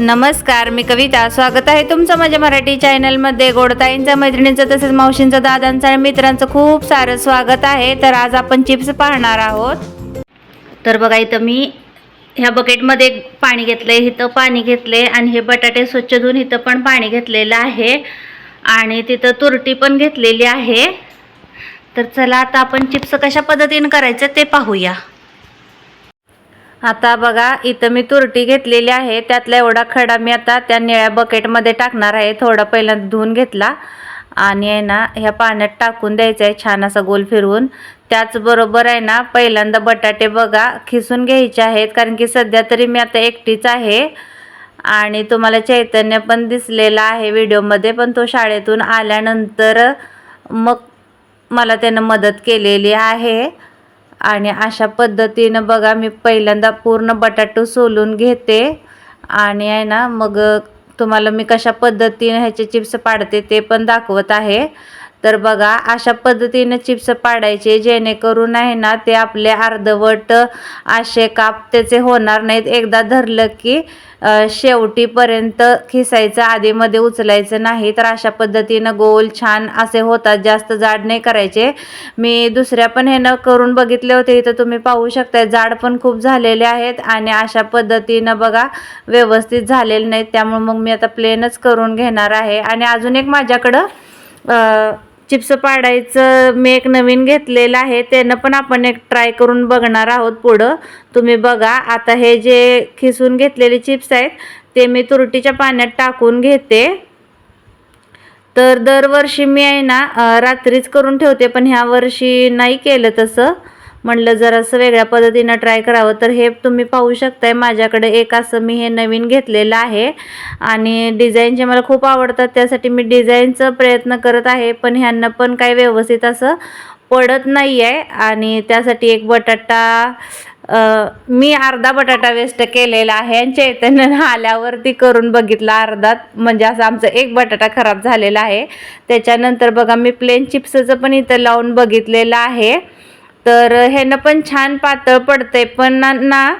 नमस्कार मी कविता. स्वागत आहे तुमचं माझ्या मराठी चॅनलमध्ये. गोडताईंच्या मैत्रिणींचं तसेच मावशींचं दादांचं आणि मित्रांचं खूप सारं स्वागत आहे. तर आज आपण चिप्स पाहणार आहोत. तर बघा इथं मी ह्या बकेटमध्ये पाणी घेतलं आहे इथं पाणी घेतले आणि हे बटाटे स्वच्छ धुवून इथं पण पाणी घेतलेलं आहे. आणि तिथं तुरटी पण घेतलेली आहे. तर चला आता आपण चिप्स कशा पद्धतीने करायचं ते पाहूया. आता बघा इथं मी तुरटी घेतलेली आहे. त्यातला एवढा खडा मी आता त्या निळ्या बकेटमध्ये टाकणार आहे. थोडा पहिल्यांदा धुवून घेतला. आणि आहे ना ह्या पाण्यात टाकून द्यायचं आहे छान असा गोल फिरवून. त्याचबरोबर आहे ना पहिल्यांदा बटाटे बघा खिसून घ्यायचे आहेत. कारण की सध्या तरी मी आता एकटीच आहे. आणि तुम्हाला चैतन्य पण दिसलेला आहे व्हिडिओमध्ये पण तो शाळेतून आल्यानंतर मग मला त्यानं मदत केलेली आहे. आणि अशा पद्धतीनं बघा मी पहिल्यांदा पूर्ण बटाटो सोलून घेते. आणि आहे ना मग तुम्हाला मी कशा पद्धतीने ह्याचे चिप्स पाडते ते पण दाखवत आहे. तर बघा अशा पद्धतीनं चिप्स पाडायचे जेणेकरून आहे ना ते आपले अर्धवट असे काप त्याचे होणार नाहीत. एकदा धरलं की शेवटीपर्यंत खिसायचं आधीमध्ये उचलायचं नाही. तर अशा पद्धतीनं गोल छान असे होतात. जास्त जाड नाही करायचे. मी दुसऱ्या पण हे न करून बघितले होते. इथं तुम्ही पाहू शकता जाड पण खूप झालेले आहेत आणि अशा पद्धतीनं बघा व्यवस्थित झालेले नाहीत. त्यामुळे मग मी आता प्लेनच करून घेणार आहे. आणि अजून एक माझ्याकडं अ, चिप्स पाडायचं मी एक नवीन घेतलेलं आहे त्यानं पण आपण एक ट्राय करून बघणार आहोत पुढं. तुम्ही बघा आता हे जे खिसून घेतलेले चिप्स आहेत ते मी तुरटीच्या पाण्यात टाकून घेते. तर दरवर्षी मी आहे ना रात्रीच करून ठेवते पण ह्या वर्षी नाही केलं तसं. म्हणलं जरासं वेगळ्या पद्धतीनं ट्राय करावं तर हे तुम्ही पाहू शकताय. माझ्याकडे एक असं मी हे नवीन घेतलेलं आहे. आणि डिझाईनचे मला खूप आवडतात त्यासाठी मी डिझाईनचा प्रयत्न करत आहे. पण ह्यांना पण काही व्यवस्थित असं पडत नाही आहे आणि त्यासाठी एक बटाटा मी अर्धा बटाटा वेस्ट केलेला आहे. आणि चैतन्यानं आल्यावरती करून बघितला अर्धा. म्हणजे असं आमचं एक बटाटा खराब झालेला आहे. त्याच्यानंतर बघा मी प्लेन चिप्सचं पण इथं लावून बघितलेलं आहे. तर ह्यानं पण छान पातळ पडतंय. पण ना ना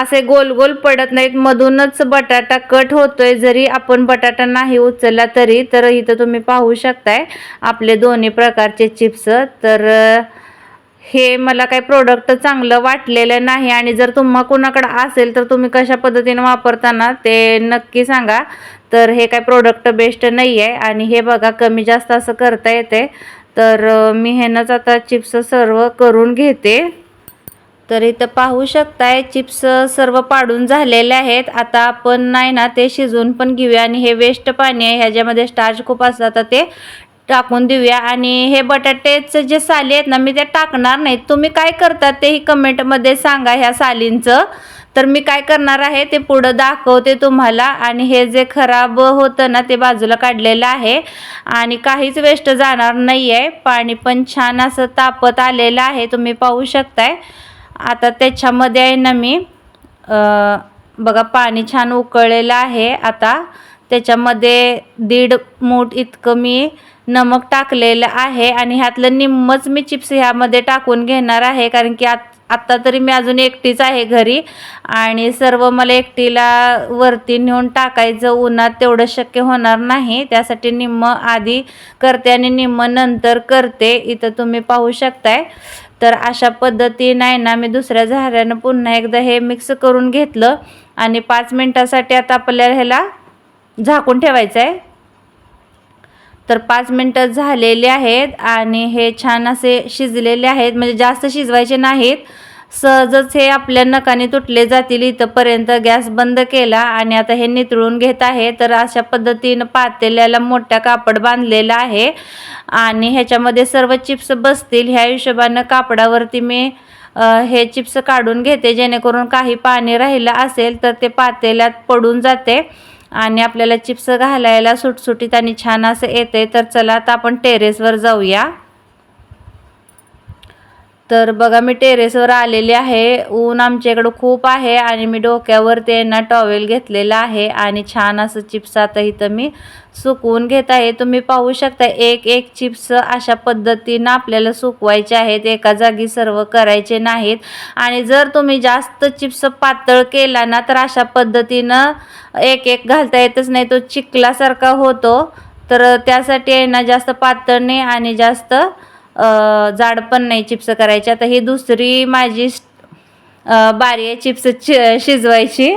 असे गोल गोल पडत नाहीत. मधूनच बटाटा कट होतोय. जरी आपण बटाटा नाही उचलला तरी तर इथं तुम्ही पाहू शकताय आपले दोन्ही प्रकारचे चिप्स. तर हे मला काही प्रोडक्ट चांगलं वाटलेलं नाही. आणि जर तुम्हा कुणाकडं असेल तर तुम्ही कशा पद्धतीने वापरताना ते नक्की सांगा. तर हे काय प्रोडक्ट बेस्ट नाही आहे आणि हे बघा कमी जास्त असं करता येते तर मी ह्यानंच आता चिप्स सर्व करून घेते. तर इथं पाहू शकताय चिप्स सर्व पाडून झालेले आहेत. आता आपण नाही ना ते शिजवून पण घेऊया. आणि हे वेस्ट पाणी आहे ह्याच्यामध्ये स्टार्च खूप असतात. ते टाकून देऊया. आणि हे बटाटेचं जे साली आहेत ना मी ते टाकणार नाहीत तुम्ही काय करतात तेही कमेंटमध्ये सांगा ह्या सालींचं. तर मी काय करणार आहे ते पुढं दाखवते तुम्हाला. आणि हे जे खराब होतं ना ते बाजूला काढलेलं आहे. आणि काहीच वेस्ट जाणार नाही आहे पाणी पण छान असं तापत आलेलं आहे तुम्ही पाहू शकताय. आता त्याच्यामध्ये आहे ना मी बघा पाणी छान उकळलेलं आहे. आता त्याच्यामध्ये दीड मूठ इतकं मी नमक टाकलेलं आहे आणि ह्यातलं निम्मच मी चिप्स ह्यामध्ये टाकून घेणार आहे कारण की आत आत्ता तरी मी अजून एकटीच आहे घरी. आणि सर्व मला एकटीला वरती नेऊन टाकायचं उन्हात तेवढं शक्य होणार नाही. त्यासाठी निम्म आधी करते आणि निम्म नंतर करते. इथं तुम्ही पाहू शकताय. तर अशा पद्धतीनं आहे ना मी दुसऱ्या झाऱ्यानं पुन्हा एकदा हे मिक्स करून घेतलं. आणि पाच मिनटासाठी आता आपल्याला ह्याला झाकून ठेवायचं आहे तर पाच मिनटं झालेले आहेत आणि हे छान असे शिजलेले आहेत. म्हणजे जास्त शिजवायचे नाहीत. सहजच हे आपल्या नकाने तुटले जातील इथंपर्यंत गॅस बंद केला आणि आता हे नितळून घेत आहे. तर अशा पद्धतीनं पातेल्याला मोठ्या कापड बांधलेलं आहे आणि ह्याच्यामध्ये सर्व चिप्स बसतील. ह्या हिशोबानं कापडावरती मी हे चिप्स काढून घेते. जेणेकरून काही पाणी राहिलं असेल तर ते पातेल्यात पडून जाते. आणि आपल्याला चिप्स घालायला सुटसुटीत आणि छान असं येते तर चला आता आपण टेरेसवर जाऊया. तर बघा मी टेरेसवर आलेली आहे. ऊन आमच्या इकडं खूप आहे आणि मी डोक्यावर ते ना टॉवेल घेतलेला आहे आणि छान असं चिप्स आता इथं मी सुकवून घेत आहे. तुम्ही पाहू शकता एक एक चिप्स अशा पद्धतीनं आपल्याला सुकवायचे आहेत. एका जागी सर्व करायचे नाहीत. आणि जर तुम्ही जास्त चिप्स पातळ केला ना तर अशा पद्धतीनं एक एक घालता येतच नाही. तो चिखलासारखा होतो. तर त्यासाठी ना जास्त पातळ नाही आणि जास्त जाड पण नाही चिप्स करायचे. आता ही दुसरी माझी बारी आहे चिप्स शिजवायची.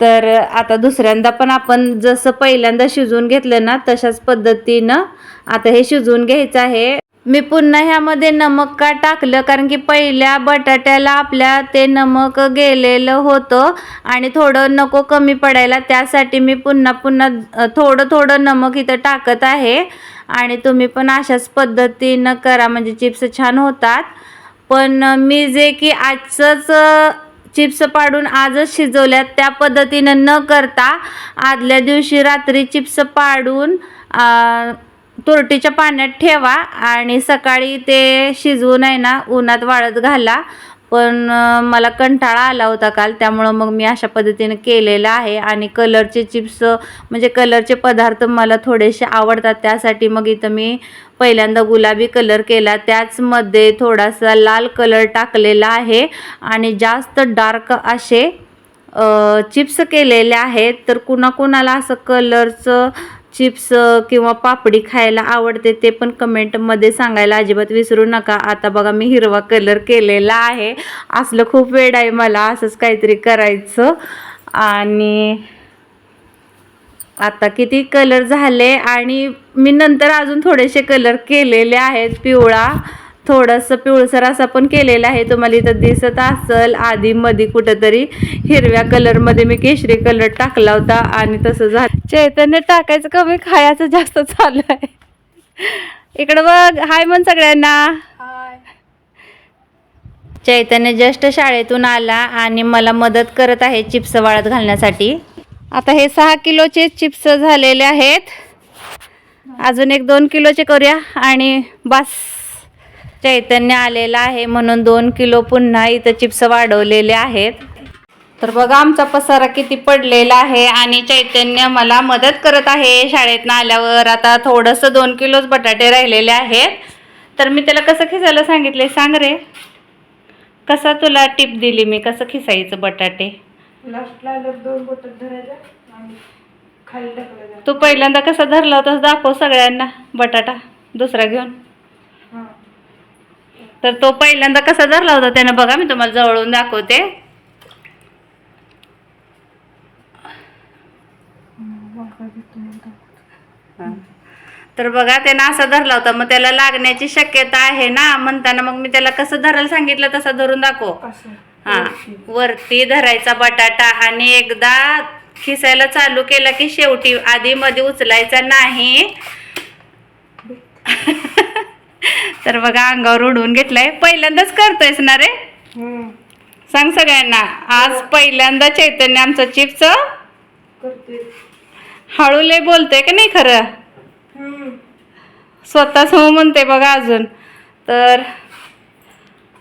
तर आता दुसऱ्यांदा पण आपण जसं पहिल्यांदा शिजवून घेतलं ना तशाच पद्धतीनं आता हे शिजवून घ्यायचं आहे. मी पुन्हा ह्यामध्ये नमक का टाकलं? कारण की पहिल्या बटाट्याला आपल्या ते नमक गेलेलं होतं आणि थोडं नको कमी पडायला. त्यासाठी मी पुन्हा पुन्हा थोडं थोडं नमक इथं टाकत आहे. आणि तुम्ही पण अशाच पद्धतीनं करा. म्हणजे चिप्स छान होतात. पण मी जे की आजचंच चिप्स पाडून आजच शिजवल्यात त्या पद्धतीनं न करता आदल्या दिवशी रात्री चिप्स पाडून तुरटीच्या पाण्यात ठेवा आणि सकाळी ते शिजवून आहे ना उन्हात वाळत घाला. पण मला कंटाळा आला होता काल. त्यामुळं मग मी अशा पद्धतीने केलेलं आहे. आणि कलरचे चिप्स म्हणजे कलरचे पदार्थ मला थोडेसे आवडतात. त्यासाठी मग इथं मी पहिल्यांदा गुलाबी कलर केला. त्याचमध्ये थोडासा लाल कलर टाकलेला आहे. आणि जास्त डार्क असे चिप्स केलेले आहेत. तर कुणाकुणाला असं कलरचं चिप्स किंवा पापडी खायला आवडते ते पण कमेंटमध्ये सांगायला अजिबात विसरू नका. आता बघा मी हिरवा कलर केलेला आहे. असलं खूप वेळ आहे मला असंच काहीतरी करायचं. आणि आता किती कलर झाले आणि मी नंतर अजून थोडेसे कलर केलेले आहेत पिवळा. थोडंसं पिवळसर असा पण केलेला आहे. तुम्हाला इथं दिसत असेल आधी मध्ये कुठंतरी हिरव्या कलरमध्ये मी केशरी कलर टाकला होता आणि तसं झालं चैतन्य टाकायचं कमी खायचं जास्त चालू आहे. इकडं बघ हाय म्हण सगळ्यांना. चैतन्य जस्ट शाळेतून आला आणि मला मदत करत आहे चिप्स वाळत घालण्यासाठी. आता हे सहा किलोचे चिप्स झालेले आहेत. अजून एक दोन किलोचे करूया आणि बस. चैतन्य आलेला आहे म्हणून दोन किलो पुन्हा इथं चिप्स वाढवलेले आहेत. तर बघा आमचा पसारा किती पडलेला आहे आणि चैतन्य मला मदत करत आहे शाळेतनं आल्यावर. आता थोडंसं दोन किलोच बटाटे राहिलेले आहेत. तर मी त्याला कसं खिसायला सांगितले? सांग रे. कसा तुला टिप दिली मी? कसं खिसायचं बटाटे? तू पहिल्यांदा कसा धरला होतास? दाखव सगळ्यांना बटाटा. दुसरा घेऊन. तर तो पहिल्यांदा कसा धरला होता त्यानं बघा मी तुम्हाला जवळून दाखवते. तर बघा त्यानं असा धरला होता. मग त्याला लागण्याची शक्यता आहे ना? म्हणताना मग मी त्याला कसं धरायला सांगितलं तसं धरून दाखव. हा. वरती धरायचा बटाटा आणि एकदा खिसायला चालू केला की शेवटी आधी मध्ये उचलायचा नाही. तर बघा अंगावर उडवून घेतलाय. पहिल्यांदाच करतोयस ना रे. सांग सगळ्यांना. आज पहिल्यांदा चैतन्य आमचं चिप्स हळू लय बोलतोय का नाही खरं. स्वतःच हो म्हणते बघा अजून. तर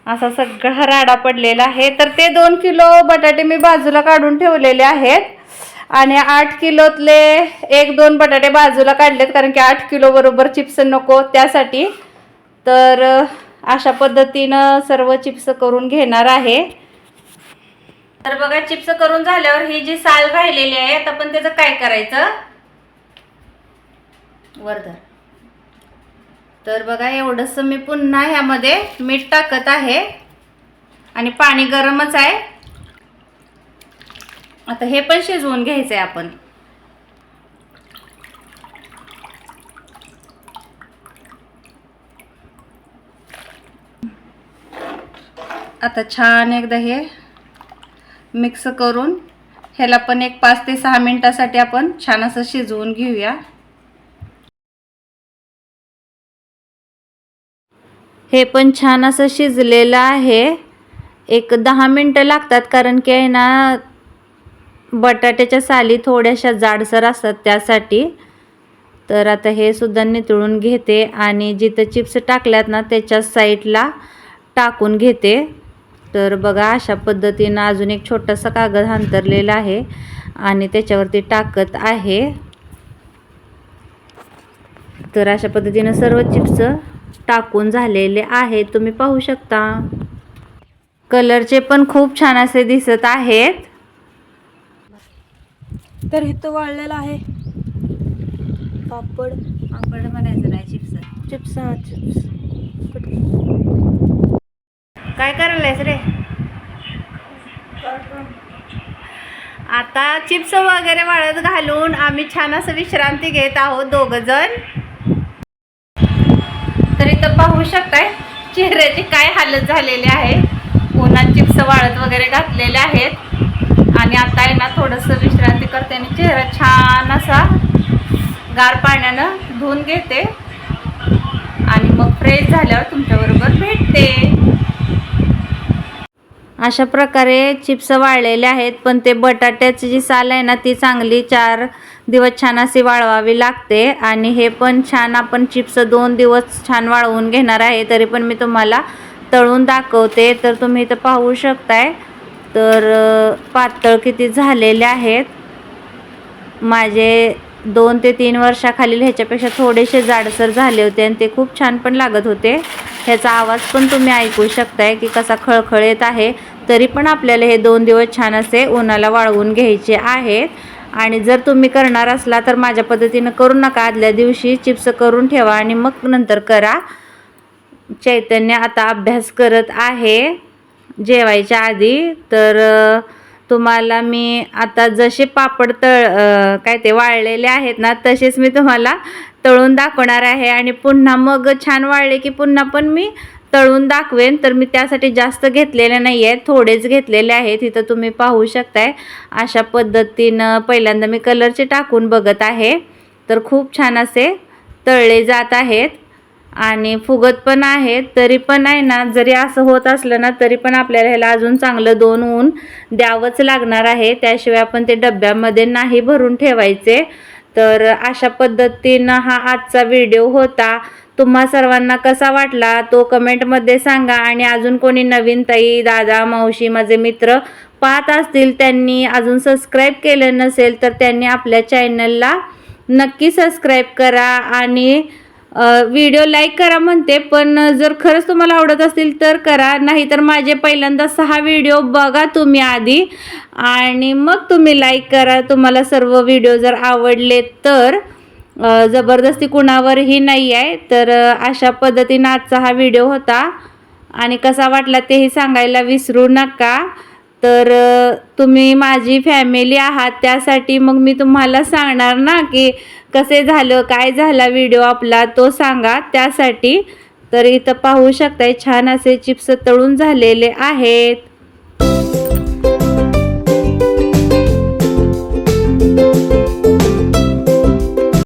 असा सगळा राडा पडलेला आहे. तर ते दोन किलो बटाटे मी बाजूला काढून ठेवलेले आहेत. आणि आठ किलोतले एक दोन बटाटे बाजूला काढलेत कारण की आठ किलो बरोबर चिप्स नको त्यासाठी. तर अशा पद्धतीनं सर्व चिप्स करून घेणार आहे. तर बघा चिप्स करून झाल्यावर ही जी साल राहिलेली आहे आता पण त्याचं काय करायचं? वरधर तर बघा एवढंसं मी पुन्हा ह्यामध्ये मीठ टाकत आहे. आणि पाणी गरमच आहे. आता हे पण शिजवून घ्यायचं आहे आपण. आता छान एकदा हे मिक्स करून ह्याला पण एक पाच ते सहा मिनटासाठी आपण छान असं शिजवून घेऊया. हे पण छान असं शिजलेलं आहे. एक दहा मिनटं लागतात कारण की आहे ना बटाट्याच्या साली थोड्याशा जाडसर असतात त्यासाठी. तर आता हे सुद्धा नितळून घेते आणि जिथं चिप्स टाकल्यात ना त्याच्या साईडला टाकून घेते. तर बघा अशा पद्धतीनं अजून एक छोटासा कागद अंतरलेला आहे आणि त्याच्यावरती टाकत आहे. तर अशा पद्धतीनं सर्व चिप्स टाकून झालेले आहे तुम्ही पाहू शकता. कलरचे पण खूप छान असे दिसत आहेत. तर इथं वाळलेला आहे. पापड. आपण म्हणायचं नाही चिप्स चिप्स हा चिप्स काय करायलायस रे? आता चिप्स वगैरे वाळत घालून आम्ही छान असं विश्रांती घेत आहोत दोघं जण तर इथं पाहू शकताय चेहऱ्याची काय हालत झालेली आहे. उन्हात चिप्स वाळत वगैरे घातलेले आहेत. आणि आता आहे ना थोडंसं विश्रांती करते आणि चेहरा छान असा गार पाण्यानं धुवून घेते. आणि मग फ्रेश झाल्यावर तुमच्याबरोबर भेटते. अशा प्रकारे चिप्स वाळलेले आहेत पण ते बटाट्याची जी साल आहे ना ती चांगली चार दिवस छान अशी वाळवावी लागते. आणि हे पण छान आपण चिप्स दोन दिवस छान वाळवून घेणार आहे तरी पण मी तुम्हाला तळून दाखवते. तर तुम्ही इथं पाहू शकताय. तर पातळ किती झालेले आहेत. माझे दोन ते तीन वर्षाखालील ह्याच्यापेक्षा थोडेसे जाडसर झाले होते आणि ते खूप छान पण लागत होते. ह्याचा आवाज पण तुम्ही ऐकू शकताय की कसा खळखळ येत आहे तरी पण आपल्याला हे दोन दिवस छान असे उन्हाला वाळवून घ्यायचे आहेत. आणि जर तुम्ही करणार असला तर माझ्या पद्धतीनं करू नका आदल्या दिवशी चिप्स करून ठेवा आणि मग नंतर करा. चैतन्य आता अभ्यास करत आहे जेवायच्या आधी. तर तुम्हाला मी आता जसे पापड तळ काय ते वाळलेले आहेत ना तसेच मी तुम्हाला तळून दाखवणार आहे. आणि पुन्हा मग छान वाळले की पुन्हा पण मी तळून दाखवेन. तर मी त्यासाठी जास्त घेतलेले नाही आहेत थोडेच घेतलेले आहेत. इथं तुम्ही पाहू शकताय. अशा पद्धतीनं पहिल्यांदा मी कलरचे टाकून बघत आहे. तर खूप छान असे तळले जात आहेत. आणि फुगत पण आहेत तरी पण आहे ना जरी असं होत असलं ना तरी पण आपल्याला ह्याला अजून चांगलं दोन ऊन द्यावंच लागणार आहे. त्याशिवाय आपण ते डब्यामध्ये नाही भरून ठेवायचे. तर अशा पद्धतीनं हा आजचा व्हिडिओ होता. तुम्हा सर्वांना कसा वाटला तो कमेंटमध्ये सांगा. आणि अजून कोणी नवीन ताई दादा मावशी माझे मित्र पाहत असतील त्यांनी अजून सबस्क्राईब केलं नसेल तर त्यांनी आपल्या चॅनलला नक्की सबस्क्राईब करा. आणि व्हिडिओ लाईक करा म्हणते पण जर खरंच तुम्हाला आवडत असतील तर करा. नाहीतर माझे पहिल्यांदा सहा व्हिडिओ बघा तुम्ही आधी. आणि मग तुम्ही लाईक करा. तुम्हाला सर्व व्हिडिओ जर आवडले तर जबरदस्ती कुणावरही नाही आहे. तर अशा पद्धतीनं आजचा हा व्हिडिओ होता. आणि कसा वाटला तेही सांगायला विसरू नका. तर तुम्ही माझी फॅमिली आहात त्यासाठी मग मी तुम्हाला सांगणार ना की कसे झालं काय झाला व्हिडिओ आपला तो सांगा. त्यासाठी तर इथं पाहू शकताय छान असे चिप्स तळून झालेले आहेत.